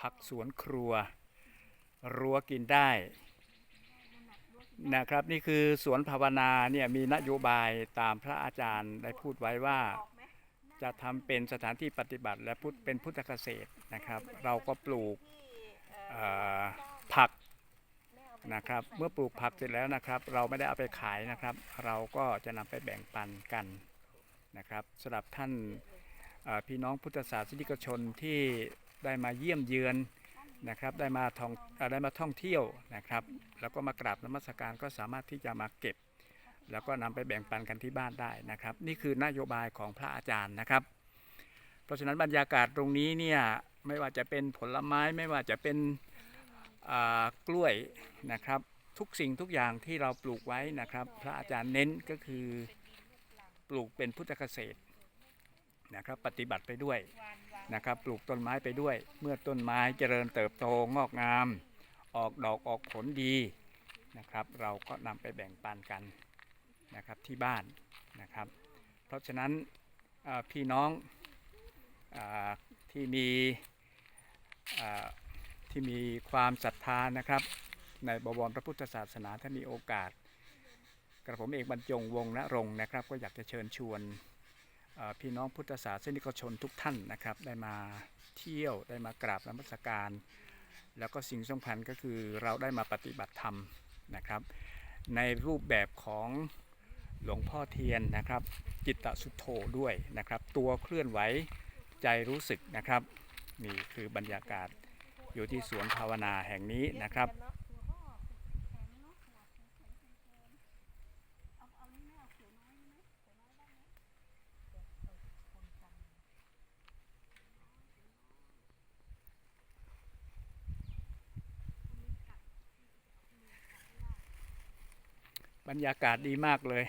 ผักสวนครัว รั้วกินได้นะครับนี่คือสวนภาวนาเนี่ยมีนโยบายตามพระอาจารย์ได้พูดไว้ว่าจะทำเป็นสถานที่ปฏิบัติและพุทธเป็นพุทธเกษตรนะครับ เราก็ปลูกผักนะครับ เมื่อปลูกผักเสร็จแล้วนะครับ เราไม่ได้เอาไปขายนะครับ เราก็จะนำไปแบ่งปันกันนะครับสำหรับท่านพี่น้องพุทธศาสนิกชนที่ ได้มาเยี่ยมเยือนนะครับได้มาท่องอได้มาท่องเที่ยวนะครับ แล้วก็มากราบนมัสการก็สามารถที่จะมาเก็บ แล้วก็นำไปแบ่งปันกันที่บ้านได้นะครับ นี่คือนโยบายของพระอาจารย์นะครับ เพราะฉะนั้นบรรยากาศตรงนี้เนี่ยไม่ว่าจะเป็นผลไม้ไม่ว่าจะเป็นกล้วยนะครับ ทุกสิ่งทุกอย่างที่เราปลูกไว้นะครับ พระอาจารย์เน้นก็คือปลูกเป็นพุทธเกษตร นะครับปฏิบัติไปด้วยนะครับปลูกต้นไม้ไปด้วย เมื่อต้นไม้เจริญเติบโตงอกงาม ออกดอกออกผลดีนะครับ เราก็นำไปแบ่งปันกันนะครับที่บ้านนะครับ เพราะฉะนั้นพี่น้องอที่มีที่มีความศรัทธานะครับ ในบวรพระพุทธศาสนาถ้ามีโอกาส กระผมเอกบรรจงวงณรงค์นะครับ ก็อยากจะเชิญชวน พี่น้องพุทธศาสนิกชนทุกท่านนะครับ ได้มาเที่ยวได้มากราบนมัสการ แล้วก็สิ่งสำคัญก็คือเราได้มาปฏิบัติธรรมนะครับ ในรูปแบบของหลวงพ่อเทียนนะครับ จิตตสุโธด้วยนะครับ ตัวเคลื่อนไหวใจรู้สึกนะครับ นี่คือบรรยากาศอยู่ที่สวนภาวนาแห่งนี้นะครับ บรรยากาศดีมากเลย